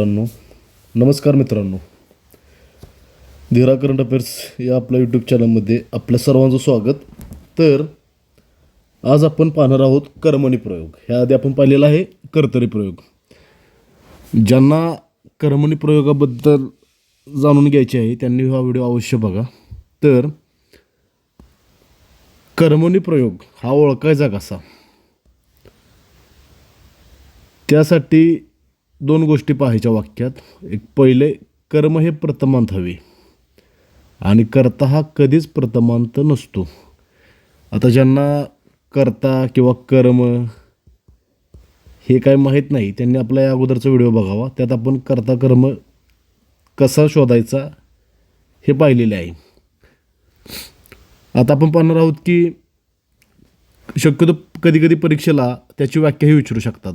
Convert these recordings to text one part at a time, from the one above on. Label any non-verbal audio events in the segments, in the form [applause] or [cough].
मित्रांनो नमस्कार मित्रांनो. धीरा करंट अफेअर्स या आपल्या यूट्यूब चॅनलमध्ये आपल्या सर्वांचं स्वागत. तर आज आपण पाहणार आहोत कर्मणी प्रयोग. ह्या आधी आपण पाहिलेला आहे कर्तरी प्रयोग. ज्यांना कर्मणी प्रयोगाबद्दल जाणून घ्यायचे आहे त्यांनी हा व्हिडिओ अवश्य बघा. तर कर्मणी प्रयोग हा ओळखायचा कसा? त्यासाठी दोन गोष्टी पाहायच्या वाक्यात. एक पहिले कर्म हे प्रथमांत हवे. आणि कर्ता हा कधीच प्रथमांत नसतो. आता ज्यांना कर्ता किंवा कर्म हे काय माहीत नाही त्यांनी आपला या अगोदरचा व्हिडिओ बघावा. त्यात आपण कर्ता कर्म कसा शोधायचा हे पाहिलेले आहे. आता आपण पाहणार आहोत की शक्यतो कधी कधी परीक्षेला त्याची व्याख्याही विचारू शकतात.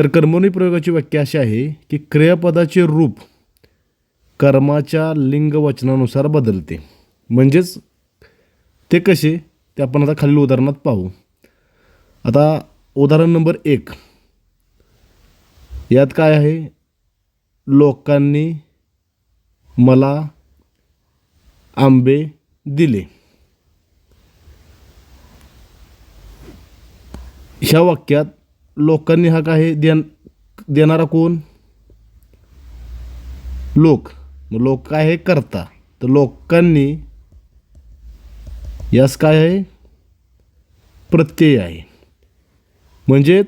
तर कर्मणी प्रयोगाची व्याख्या अशी आहे की क्रियापदाचे रूप कर्माच्या लिंग वचनानुसार बदलते. म्हणजेच ते कसे? ते आपण आता खालील उदाहरणात पाहू. आता उदाहरण नंबर एक. यात काय आहे? लोकांनी मला आंबे दिले. ह्या वाक्यात लोकांनी हा आहे देण देणारा कोण? लोक. मग लोक काय आहे करता? तर लोकांनी यास काय आहे? प्रत्यय आहे. म्हणजेच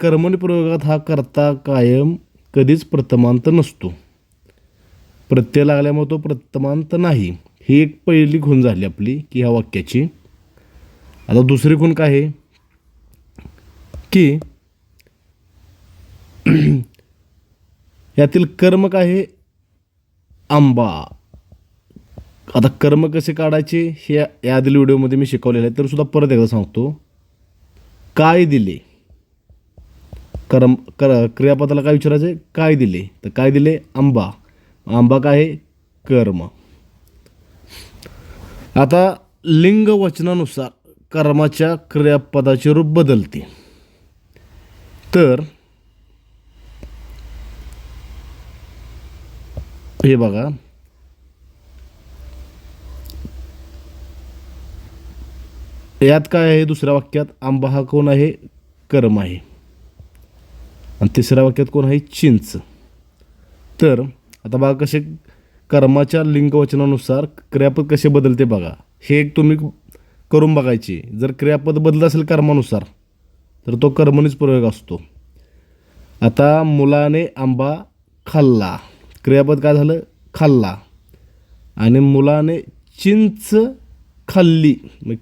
कर्मणी प्रयोगात हा करता कायम कधीच प्रथमांत नसतो. प्रत्यय लागल्यामुळे तो प्रथमांत नाही. ही एक पहिली खूण झाली आपली की ह्या वाक्याची. आता दुसरी खूण काय आहे? की [clears throat] यातील कर्म काय आहे? आंबा. आता कर्म कसे काढायचे हे या आधील व्हिडिओमध्ये मी शिकवलेलं आहे तर सुद्धा परत एकदा सांगतो. काय दिले? कर्म कर क्रियापदाला काय विचारायचं आहे काय दिले? तर काय दिले? आंबा. आंबा काय आहे? कर्म. आता लिंग वचनानुसार कर्माच्या क्रियापदाचे रूप बदलते. तर हे बघा. यात काय आहे? दुसऱ्या वाक्यात आंबा हा कोण आहे? कर्म आहे. आणि तिसऱ्या वाक्यात कोण आहे? चिंच. तर आता बघा कसे कर्माच्या लिंगवचनानुसार क्रियापद कसे बदलते बघा. हे एक तुम्ही करून बघायची. जर क्रियापद बदलत असेल कर्मानुसार तर तो कर्मणीच प्रयोग असतो. आता मुलाने आंबा खाल्ला. क्रियापद काय झालं? खाल्ला. आणि मुलाने चिंच खाल्ली.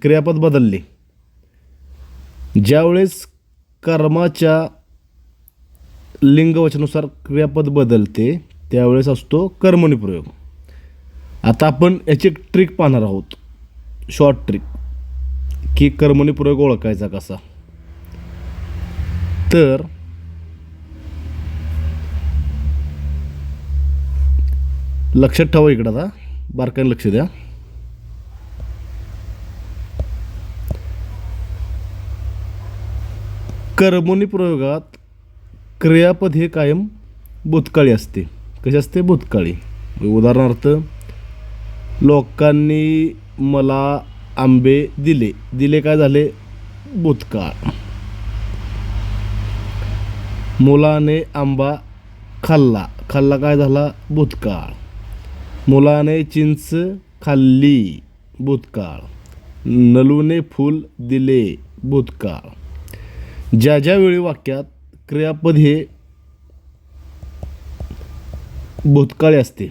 क्रियापद बदलले. ज्यावेळेस कर्माच्या लिंगवचनानुसार क्रियापद बदलते त्यावेळेस असतो कर्मणी प्रयोग. आता आपण याची एक ट्रिक पाहणार आहोत. शॉर्ट ट्रिक की कर्मणी प्रयोग ओळखायचा कसा? तर लक्षात ठेवा इकडं आता. बारकाईने लक्ष द्या. कर्मोनी प्रयोगात क्रियापद हे कायम भूतकाळी असते. कसे असते? भूतकाळी. उदाहरणार्थ लोकांनी मला आंबे दिले. दिले काय झाले? भूतकाळ. मुलाने आंबा खाल्ला. खाल्ला काय झाला? भूतकाळ. मुलाने चिंच खाल्ली भूतकाळ. नलूने फूल दिले भूतकाळ. ज्या ज्यावेळी वाक्यात क्रियापद हे भूतकाळी असते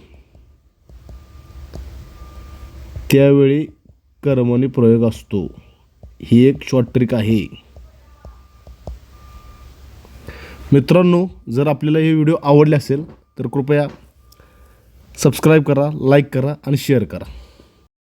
त्यावेळी कर्मणी प्रयोग असतो. ही एक शॉर्ट ट्रिक आहे. मित्रांनो जर आपल्याला हे व्हिडिओ आवडले असेल तर कृपया सबस्क्राईब करा लाईक करा आणि शेअर करा.